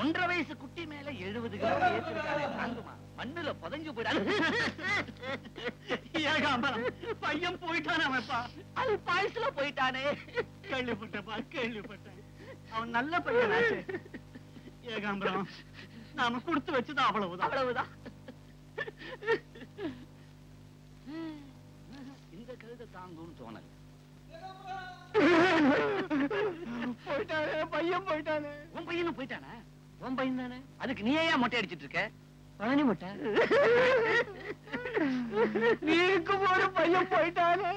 ஒன்றரை வயசு குட்டி மேல எழுபது கிலோ ஏற்றிருக்காரு தாங்குமா? மண்ணுல புதஞ்சு போயிடாது பையன் போயிட்டான் அவன்ப்பா அது பாயசுல போயிட்டானே. கேள்விப்பட்டப்பா கேள்விப்பட்டேன். அவன் நல்ல பையனாச்சு. ஏகாம்பரம் நாம கொடுத்து வச்சது அவ்வளவுதான். அவ்வளவுதான். இந்த கழுதை தாங்கும்னு தோணல. போயிட்டானே பையன் போயிட்டானே. உன் பையனும் போயிட்டானே? உன் பையன் தானே? அதுக்கு நீ ஏன் மொட்டை அடிச்சிட்டு இருக்க? பழனி முட்டை. நீக்கு போற பையன் போயிட்டானே.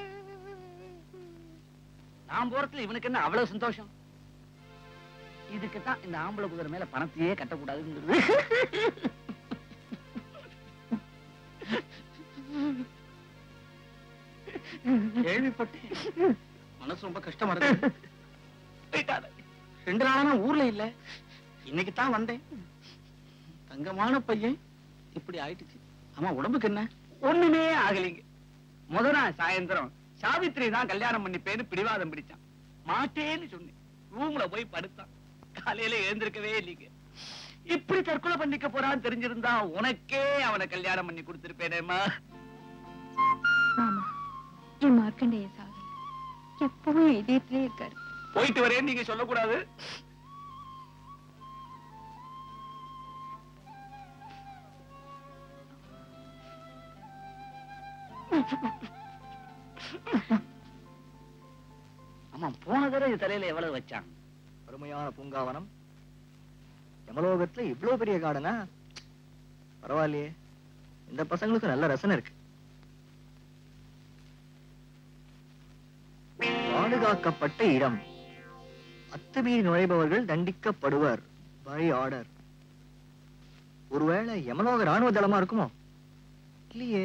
நான் போறதுல இவனுக்கு என்ன அவ்வளவு சந்தோஷம்? இதுக்கு தான் இந்த ஆம்பளை குதிரை மேல பணத்தையே கட்டக்கூடாதுங்கிறது. கேள்விப்பட்டேன். மனசு ரொம்ப கஷ்டமா இருக்கு. ரெண்டு நாளா ஊர்ல இல்ல. இன்னைக்கு தான் வந்தேன். தங்கமான பையன். இப்படி ஆயிடுச்சு ஆமா உடம்புக்கு என்ன? ஒண்ணுமே ஆகலைங்க. முத நாள் சாயந்தரம் சாவித்திரி தான் கல்யாணம் பண்ணிப்பேன்னு பிடிவாதம் பிடிச்சான். மாட்டேன்னு சொன்னேன். ரூம்ல போய் படுத்தான். காலையில எழுந்திருக்கவே இல்லைங்க. இப்படி தற்கொலை பண்ணிக்க போறான்னு தெரிஞ்சிருந்தா உனக்கே அவனை கல்யாணம் பண்ணி கொடுத்திருப்பேனேம்மா. மாமா என் மார்க்கண்டேய எப்பவும் இதயத்திலே இருக்காரு. போயிட்டு வரேன்னு நீங்க சொல்லக்கூடாது. ஆமா போன தடவை இது தலையில எவ்வளவு வச்சான்? அருமையான பூங்காவனம். யமலோகத்துல இவ்வளவு பெரிய கார்டனா பரவாயில்லையே. இந்த பசங்களுக்கு நல்ல ரசனை இருக்கு. பாதுகாக்கப்பட்ட இடம். அத்துமீறி நுழைபவர்கள் தண்டிக்கப்படுவர். பை ஆர்டர் ஒருவேளை யமலோக ராணுவ தளமா இருக்குமோ? இல்லையே.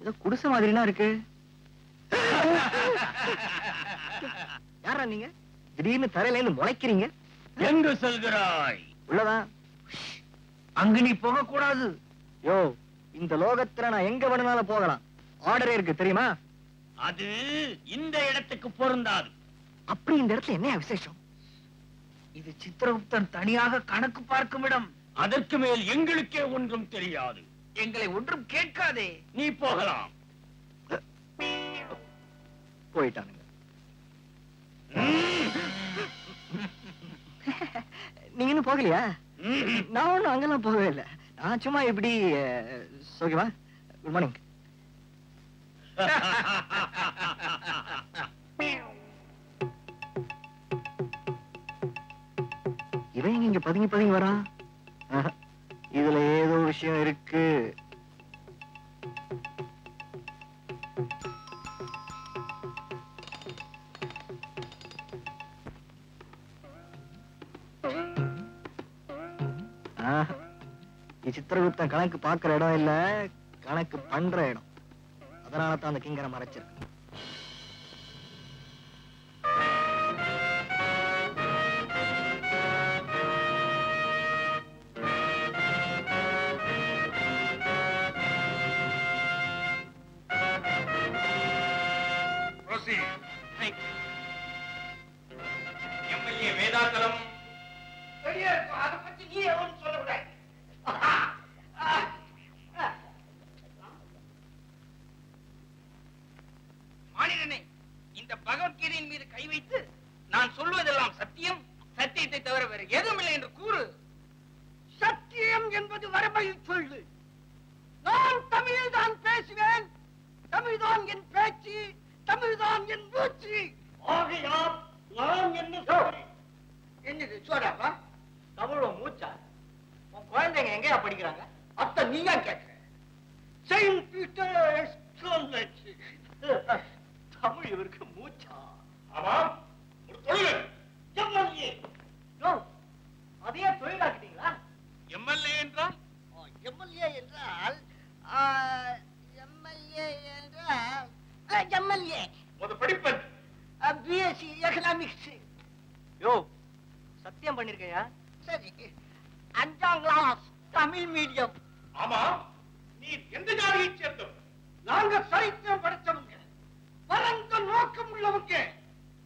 ஏதோ குடிசை மாதிரினா இருக்கு. யாரா நீங்க? திடீர்னு தரையில முளைக்கிறீங்க. எங்கு செல்கிறாய்? உள்ளதான் அங்கு நீ போக கூடாது யோ இந்த லோகத்துல நான் எங்க வேணும்னாலும் போகலாம். ஆர்டரே இருக்கு தெரியுமா? அது இந்த இடத்துக்கு பொருந்தாது. அப்படி இந்த இடத்துல என்ன விசேஷம்? இது சித்திரகுப்தன் தனியாக கணக்கு பார்க்கும் இடம். அதற்கு மேல் எங்களுக்கே ஒன்றும் தெரியாது. எங்களை ஒன்றும் கேட்காதே. நீ போகலாம். போயிட்டானுங்க. நீங்க இன்னும் போகலையா? நான் ஒண்ணும் அங்கெல்லாம் போகவே இல்லை. நான் சும்மா இப்படி அஹ், ஓகேவா குட் மார்னிங் இவன் இங்க பதுங்கி பதுங்கி வரான்? ஆஹா, இதுல ஏதோ விஷயம் இருக்கு. ஆஹா, சித்திரகுப்தன் கணக்கு பாக்குற இடம் இல்ல கணக்கு பண்ற இடம். அதனால தான் அந்த கிங்கரை மறைச்சிருக்கு. பகவத்கீதையின் மீது கை வைத்து நான் சொல்வதெல்லாம் சத்தியம் சத்தியத்தை தவிர வேறு எதுவும் இல்லை என்று கூறு. சத்தியம் என்பது வரமையில் சொல்லு. நான் தமிழில் தான் பேசுவேன். தமிழ்தான் என் பேச்சு தமிழ்தான் என் மூச்சு. ஆகையால் நான் என்ன சொல்றேன் என்னது சோடாப்பா தமிழ் மூச்சா? உன் குழந்தைங்க எங்கயா படிக்கிறாங்க? அத்த நீயா கேட்க? செயின்ட் பீட்டர்ஸ் காலேஜ் தமிழ் இவருக்கு ஆமாம் ஒரு தொழில். எம்எல்ஏ. யோ, அதையே தொழிலாக்கிட்டீங்களா? எம்எல்ஏ என்றால்? எம்எல்ஏ என்றால் எம்எல்ஏ என்றால் எம்எல்ஏ. ஒரு படிப்பன் பிஎஸ்சி எக்கனாமிக்ஸ். யோ சத்தியம் பண்ணிருக்கையா? சரி அஞ்சாம் கிளாஸ் தமிழ் மீடியம். ஆமா நீ எந்த சேர்ந்தவர்? நாங்க சரித்திரம் படிச்சவங்க பரந்த நோக்கம் உள்ளவங்க.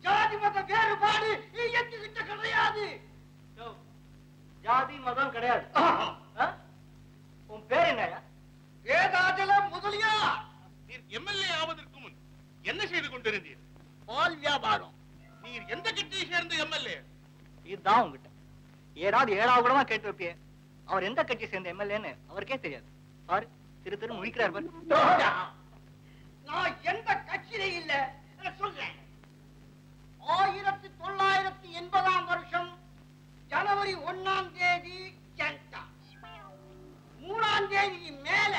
ஜாதி மத வேறுபாடு எங்ககிட்ட கிடையாது. ஜாதி மதம் கிடையாது? உன் பேர் என்னயா வேதாஜல முதலியா? நீர் எம்எல்ஏ ஆவதற்கு முன் என்ன செய்து கொண்டிருந்தீர்? பால் வியாபாரம். நீர் எந்த கட்சியை சேர்ந்த எம்எல்ஏ? இதுதான் உங்ககிட்ட. ஏதாவது ஏழாவது கூடமா கேட்டு வைப்பியே அவர் எந்த கட்சி சேர்ந்த எம்எல்ஏன்னு அவருக்கே தெரியாது. பாரு திரு திரு முழிக்கிறார் பாரு. நான் எந்த கட்சியிலே இல்ல. சொல்றேன். ஆயிரத்தி தொள்ளாயிரத்தி எண்பதாம் வருஷம் ஜனவரி ஒன்னாம் தேதி மூணாம் தேதி மேல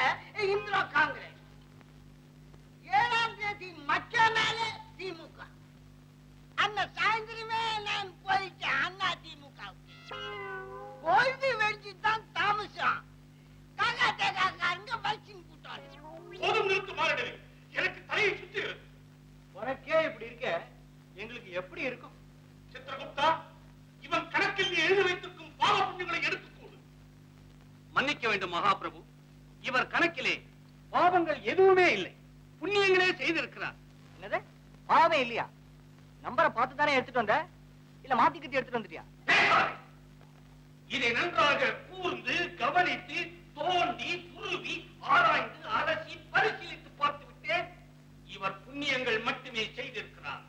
மன்னிக்க வேண்டும் மகாபிரபு. இவர் கணக்கிலே பாவங்கள் எதுவுமே இல்லை. புண்ணியங்களே செய்திருக்கிறார். என்னது? பாவம் இல்லையா? நம்பரை பார்த்து தானே எடுத்துட்டு வந்த? இல்ல மாத்திக்கிட்டு எடுத்துட்டு வந்துட்டியா. இதை நன்றாக கூர்ந்து கவனித்து தோண்டி துருவி ஆராய்ந்து அலசி பரிசீலித்து பார்த்து விட்டேன் இவர் புண்ணியங்கள் மட்டுமே செய்திருக்கிறார்.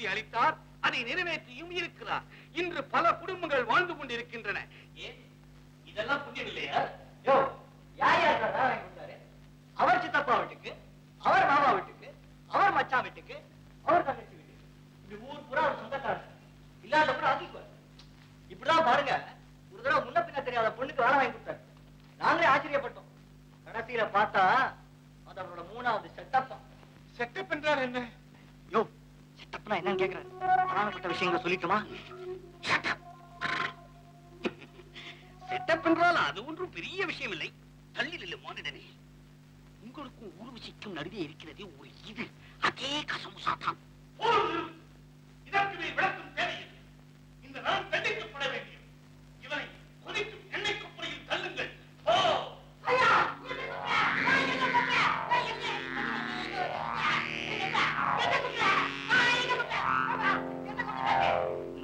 உறுதி அளித்தார். அதை நிறைவேற்றியும் இருக்கிறார். இன்று பல குடும்பங்கள் வாழ்ந்து கொண்டிருக்கின்றன. ஏன்? இதெல்லாம் புண்ணியம் இல்லையா யோ யார் யார் சார் கொடுத்தாரு? அவர் சித்தப்பா வீட்டுக்கு அவர் மாமா வீட்டுக்கு அவர் மச்சான் வீட்டுக்கு அவர் தங்கச்சி வீட்டுக்கு. இப்படி ஊர் பூரா அவர் சொந்தக்காரர். இல்லாத கூட ஆக்கிக்குவார். இப்படிதான் பாருங்க ஒரு தடவை முன்ன பின்ன தெரியாத பொண்ணுக்கு வேலை வாங்கி கொடுத்தாரு. நாங்களே ஆச்சரியப்பட்டோம். கடைசியில பார்த்தா அது அவரோட மூணாவது செட்டப்பா. செட்டப் என்றால் என்ன? செட்டப்னா என்னன்னு கேக்குறேன். பிரதானப்பட்ட விஷயங்களை சொல்லிட்டுமா? செட்டப் என்றால் அது ஒன்றும் பெரிய விஷயம் இல்லை. தள்ளில் இல்லை மானிடனே. உங்களுக்கும் ஊர்வசிக்கும் நடுவே இருக்கிறதே ஒரு இது. அதே கசமுசாதான் இதற்கு நீ விளக்கம்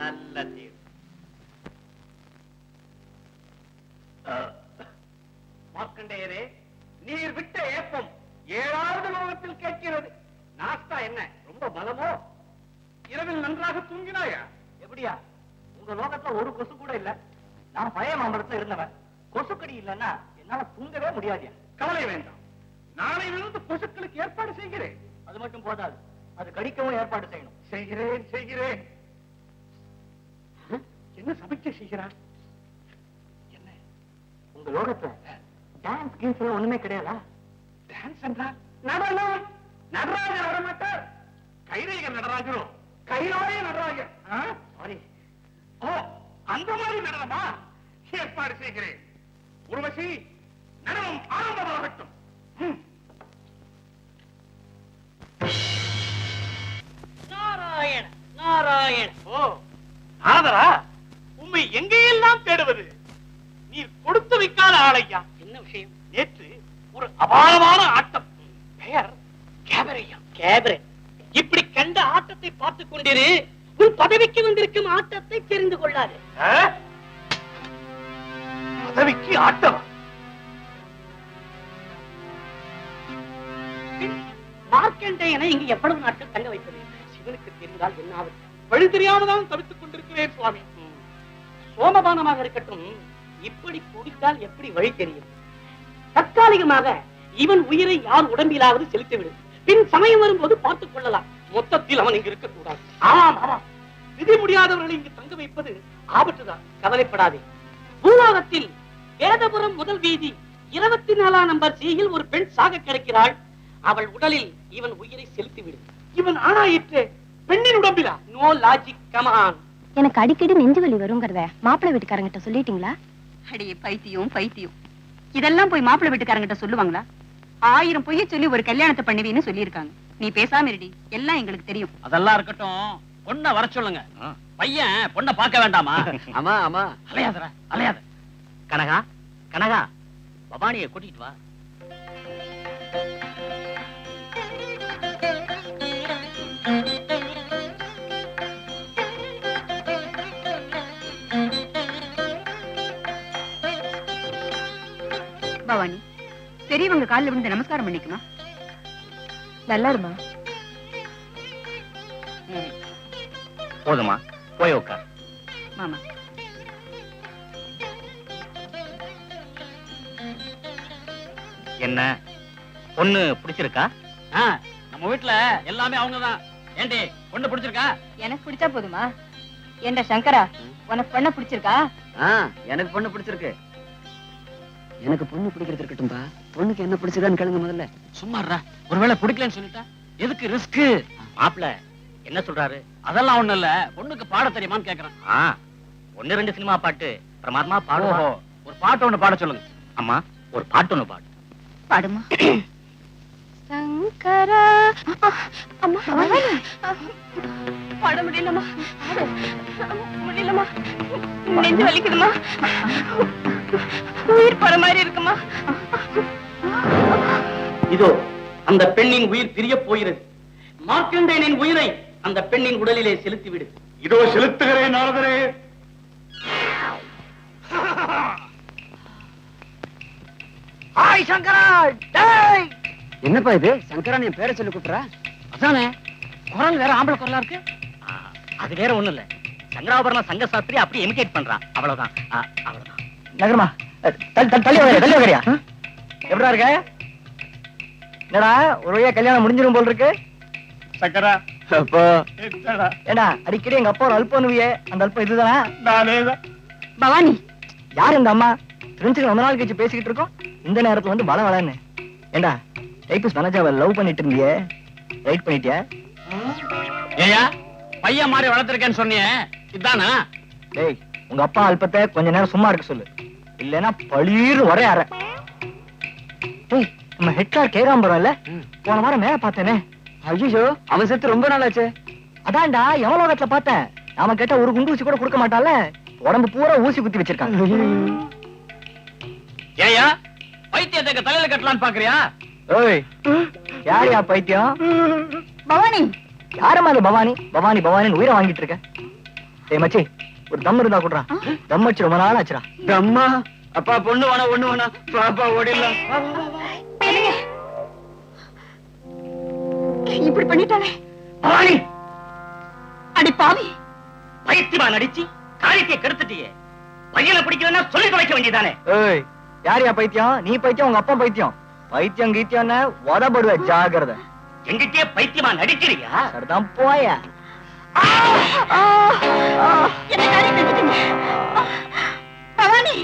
நல்ல தீர்வு மார்க்கண்டேயரே நீர் விட்ட ஏப்பம் ஏழாவது லோகத்தில் கேட்கிறது. நாஸ்தா என்ன ரொம்ப பலமோ? இரவில் நன்றாக தூங்கினாயா? எப்படியா? உங்க லோகத்துல ஒரு கொசு கூட இல்ல. நான் பழைய மாம்பழத்துல இருந்தவன். கொசுக்கடி இல்லைன்னா என்னால தூங்கவே முடியாதியா? கவலை வேண்டாம். நாளையிலிருந்து கொசுக்களுக்கு ஏற்பாடு செய்கிறேன். அது மட்டும் போதாது. அது கடிக்கவும் ஏற்பாடு செய்யணும். செய்கிறேன் செய்கிறேன். என்ன சமைக்க செய்கிறார் என்ன? உங்க லோகத்துல டான்ஸ் கீன்ஸ் எல்லாம் ஒண்ணுமே கிடையாதா? டான்ஸ் என்றால் நடனம். நடராஜர் வரமாட்டார். கைரேகர் நடராஜரும் கைலாய நடராஜர். சாரி ஓ அந்த மாதிரி நடனமா? ஏற்பாடு செய்கிறேன். உருவசி பதவிக்கு ஆட்டம். மார்க்கண்டேயனை இங்கு எவ்வளவு நாட்கள் தங்க வைப்பது சிவனுக்கு தெரிந்தால் என்னாவது வழி தெரியாமதான் தவித்துக் கொண்டிருக்கிறேன் சுவாமி. சோமபானமாக இருக்கட்டும் இப்படி குடித்தால் எப்படி வழி தெரியும்? தற்காலிகமாக இவன் உயிரை யார் உடம்பிலாவது செலுத்திவிடும். பின் சமயம் வரும்போது பார்த்துக் கொள்ளலாம். மொத்தத்தில் அவன் இங்கு இருக்கக்கூடாது. ஆமாம் ஆமாம். விதி முடியாதவர்களை இங்கு தங்க வைப்பது ஆபத்துதான். கவலைப்படாதே. பூலோகத்தில் வேதபுரம் முதல் வீதி இருபத்தி நாலாம் நம்பர் சியில் ஒரு பெண் சாக கிடக்கிறாள். அவள் உடலில் இவன் உயிரை செலுத்தி விடு இவன் ஆணாயிற்று. பெண்ணின் உடம்பிலா? நோ லாஜிக் கமான் எனக்கு அடிக்கடி நெஞ்சு வலி வருங்கிறத மாப்பிள்ளை வீட்டுக்காரங்கிட்ட சொல்லிட்டீங்களா? அடியே பைத்தியம் பைத்தியம். இதெல்லாம் போய் மாப்பிள்ளை வீட்டுக்காரங்கிட்ட சொல்லுவாங்களா? ஆயிரம் பொய்ய சொல்லி ஒரு கல்யாணத்தை பண்ணுவீன்னு சொல்லியிருக்காங்க. நீ பேசாம இருடி. எல்லாம் எங்களுக்கு தெரியும். அதெல்லாம் இருக்கட்டும். பொண்ண வர சொல்லுங்க. பையன் பொண்ண பார்க்க வேண்டாமா? ஆமா ஆமா. அலையாதடா அலையாத. கனகா கனகா பவானியை கூட்டிட்டு வா. பவானி பெரியவங்க காலில் விழுந்து நமஸ்காரம் பண்ணிக்குமா? நல்லா இருமா போதுமா போய் உட்கார். மாமா. என்ன? பொண்ணு பிடிச்சிருக்கா? நம்ம வீட்டுல எல்லாமே அவங்கதான். ஏண்டி பொண்ணு பிடிச்சிருக்கா? எனக்கு பிடிச்சா போதுமா? ஏண்டா சங்கரா உனக்கு பொண்ண பிடிச்சிருக்கா? எனக்கு பொண்ணு பிடிச்சிருக்கு. எனக்கு பொண்ணு பிடிக்கிறது இருக்கட்டும்பா. பொண்ணுக்கு என்ன பிடிச்சிருக்கான்னு கேளுங்க முதல்ல. சும்மாறா ஒருவேளை பிடிக்கலன்னு சொல்லிட்டா எதுக்கு ரிஸ்க் மாப்பிள என்ன சொல்றாரு? அதெல்லாம் ஒண்ணு இல்ல. பொண்ணுக்கு பாட தெரியுமான்னு கேக்குறேன். ஆ ஒண்ணு ரெண்டு சினிமா பாட்டு பிரமாதமா பாடுவா ஓஹோ ஒரு பாட்டு ஒண்ணு பாட சொல்லுங்க. அம்மா ஒரு பாட்டு ஒண்ணு பாடு. பாடுமா. சங்கரா. அம்மா. பாட முடியலமா முடியலமா நெஞ்சு வலிக்குதுமா உயிர் போற மாதிரி இருக்குமா இதோ அந்த பெண்ணின் உயிர் பிரிய போகிறது. மார்க்கண்டேயனின் உயிரை அந்த பெண்ணின் உடலிலே செலுத்தி விடு இதோ செலுத்துகிறேன் நாரதரே. ஹாய் சங்கரா! டேய்! என்னப்பா இது? சங்கரா என் பேரை சொல்லி கூப்பிடுற? அதானே? குரல் வேற ஆம்பளை குரலா இருக்கு. அது வேற ஒண்ணும் இல்ல. சங்கராபரண சங்க சாஸ்திரி அப்படி இமிடேட் பண்றான். அவ்வளவுதான். அவ்வளவுதான். நகரமா? தள்ளி வரையா தள்ளி வரையா எப்படா இருக்க? என்னடா ஒரு வழியா கல்யாணம் முடிஞ்சிரும் போல் இருக்கு. சக்கரா அப்போ. ஏடா அடிக்கடி எங்க அப்பா ஒரு அல்பம் அனுவியே அந்த அல்பம் இதுதானா? பவானி யார் இந்த அம்மா? ஃப்ரெண்ட்ஸுக்கு ரொம்ப நாள் கழிச்சு பேசிக்கிட்டு இருக்கோம். இந்த நேரத்துல வந்து பல வளன்னு ஏண்டா டைபிஸ் மனஜாவை லவ் பண்ணிட்டு இருந்தியே? ரைட் பண்ணிட்டியா? ஏயா பையன் மாதிரி வளர்த்திருக்கேன்னு சொன்னியே. இதானா? டேய் உங்க அப்பா அல்பத்தை கொஞ்ச நேரம் சும்மா இருக்க சொல்லு. இல்லைன்னா பளீர் வர அற. டேய் நம்ம ஹெட்லார் கேராம்பரம் இல்ல போன வாரம் மேல பார்த்தேனே. ஐயோ அவன் செத்து ரொம்ப நாள் ஆச்சு. அதான்டா எவலோகத்துல பார்த்தேன். நாம கேட்டா ஒரு குண்டு ஊசி கூட கொடுக்க மாட்டான்ல உடம்பு பூரா ஊசி குத்தி வச்சிருக்கான் ஏயா பைத்தியத்தை தலையில கட்டலான்னு பாக்குறியா? ஓய் யாரையா பைத்தியம்? பவானி. யாரம்மா அது பவானி? பவானி பவானின்னு உயிரை வாங்கிட்டு இருக்க. டேய் மச்சி ஒரு தம் இருந்தா கூடுறான் தம் வச்சு ரொம்ப நாள் ஆச்சுடா. அம்மா அப்பா பொண்ணு வேணா ஒண்ணு வேணா. பாப்பா ஓடிடலாம். இப்படி பண்ணிட்டானே பவானி! அடி பாவி. பைத்தியமா நடிச்சு காரியத்தை கெடுத்துட்டியே. பையனை பிடிக்கலன்னா சொல்லி தொலைக்க வேண்டியதானே? ஏய் யாரையா பைத்தியம்? நீ பைத்தியம் உங்க அப்பா பைத்தியம். பைத்தியம் கீத்தியம்னு உதப்படுவ ஜாகிரதை. எங்கிட்டே பைத்தியமா நடிக்கிறியா? சரிதான் போயா. பவானி!